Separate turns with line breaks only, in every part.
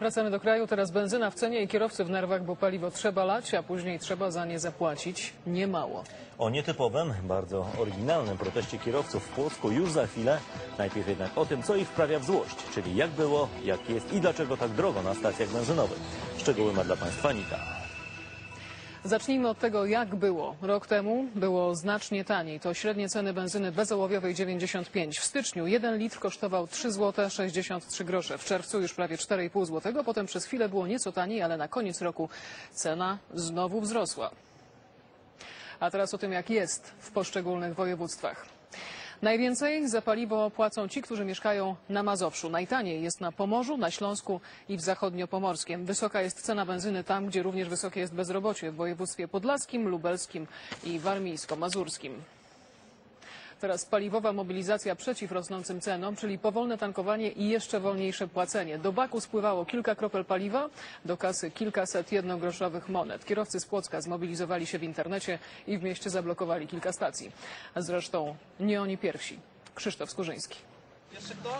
Wracamy do kraju. Teraz benzyna w cenie i kierowcy w nerwach, bo paliwo trzeba lać, a później trzeba za nie zapłacić niemało.
O nietypowym, bardzo oryginalnym proteście kierowców w Płocku już za chwilę. Najpierw jednak o tym, co ich wprawia w złość, czyli jak było, jak jest i dlaczego tak drogo na stacjach benzynowych. Szczegóły ma dla Państwa Anita.
Zacznijmy od tego, jak było. Rok temu było znacznie taniej. To średnie ceny benzyny bezołowiowej 95. W styczniu 1 litr kosztował 3 zł 63 grosze. W czerwcu już prawie 4,5 zł. Potem przez chwilę było nieco taniej, ale na koniec roku cena znowu wzrosła. A teraz o tym, jak jest w poszczególnych województwach. Najwięcej za paliwo płacą ci, którzy mieszkają na Mazowszu. Najtaniej jest na Pomorzu, na Śląsku i w Zachodniopomorskiem. Wysoka jest cena benzyny tam, gdzie również wysokie jest bezrobocie w województwie podlaskim, lubelskim i warmińsko-mazurskim. Teraz paliwowa mobilizacja przeciw rosnącym cenom, czyli powolne tankowanie i jeszcze wolniejsze płacenie. Do baku spływało kilka kropel paliwa, do kasy kilkaset jednogroszowych monet. Kierowcy z Płocka zmobilizowali się w internecie i w mieście zablokowali kilka stacji. Zresztą nie oni pierwsi. Krzysztof Skurzyński.
Jeszcze kto?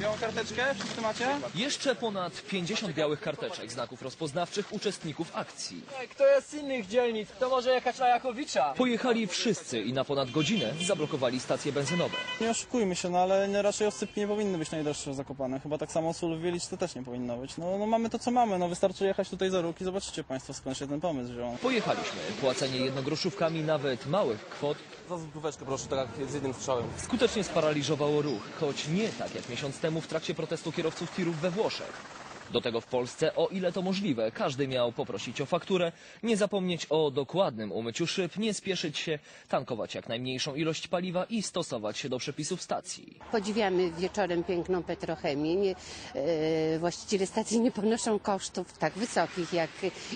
Białą karteczkę? Wszyscy macie?
Jeszcze ponad 50 białych karteczek, znaków rozpoznawczych uczestników akcji.
Kto jest z innych dzielnic? Kto może jechać na Jakowicza?
Pojechali wszyscy i na ponad godzinę zablokowali stacje benzynowe.
Nie oszukujmy się, no ale raczej oscypki nie powinny być najdroższe zakopane. Chyba tak samo sól w Wielicz to też nie powinno być. No, no mamy to co mamy, no wystarczy jechać tutaj za róg i zobaczycie Państwo skąd się ten pomysł wziął.
Pojechaliśmy. Płacenie jednogroszówkami nawet małych kwot
Za złotóweczkę proszę, tak jak z jednym strzałem.
skutecznie sparaliżowało ruch, choć nie tak jak miesiąc temu w trakcie protestu kierowców tirów we Włoszech. Do tego w Polsce, o ile to możliwe, każdy miał poprosić o fakturę, nie zapomnieć o dokładnym umyciu szyb, nie spieszyć się, tankować jak najmniejszą ilość paliwa i stosować się do przepisów stacji.
Podziwiamy wieczorem piękną petrochemię. Nie, e, właściciele stacji nie ponoszą kosztów tak wysokich jak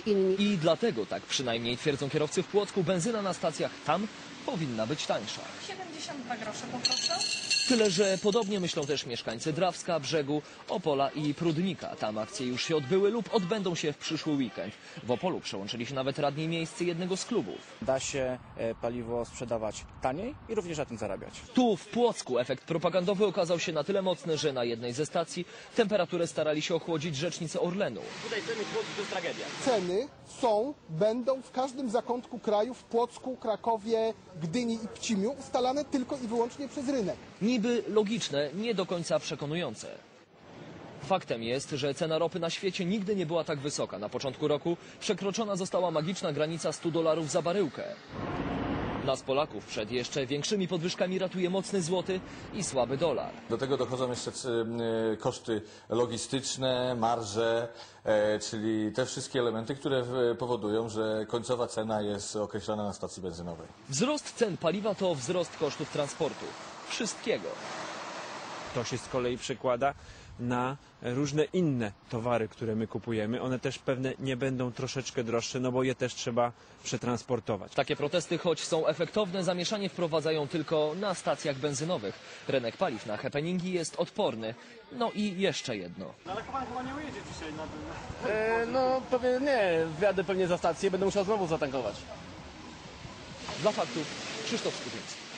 inni.
I dlatego, tak przynajmniej twierdzą kierowcy w Płocku, benzyna na stacjach tam powinna być tańsza.
72 grosze poproszę.
Tyle, że podobnie myślą też mieszkańcy Drawska, Brzegu, Opola i Prudnika. Tam akcje już się odbyły lub odbędą się w przyszły weekend. W Opolu przełączyli się nawet radni miejscy jednego z klubów.
da się e, paliwo sprzedawać taniej i również na tym zarabiać.
Tu w Płocku efekt propagandowy okazał się na tyle mocny, że na jednej ze stacji temperaturę starali się ochłodzić rzecznicy Orlenu.
ceny są, będą w każdym zakątku kraju, w Płocku, Krakowie, Gdyni i Pcimiu ustalane tylko i wyłącznie przez rynek.
Niby logiczne, nie do końca przekonujące. Faktem jest, że cena ropy na świecie nigdy nie była tak wysoka. Na początku roku przekroczona została magiczna granica 100 dolarów za baryłkę. Nas Polaków przed jeszcze większymi podwyżkami ratuje mocny złoty i słaby dolar.
Do tego dochodzą jeszcze y, koszty logistyczne, marże, e, czyli te wszystkie elementy, które powodują, że końcowa cena jest określona na stacji benzynowej.
Wzrost cen paliwa to wzrost kosztów transportu. Wszystkiego.
To się z kolei przekłada na różne inne towary, które my kupujemy. One też pewne nie będą troszeczkę droższe, no bo je też trzeba przetransportować.
Takie protesty, choć są efektowne, zamieszanie wprowadzają tylko na stacjach benzynowych. Rynek paliw na happeningi jest odporny. No i jeszcze jedno.
no pewnie nie. Wjadę pewnie za stację, będę musiał znowu zatankować.
Dla faktów Krzysztof Skupiński.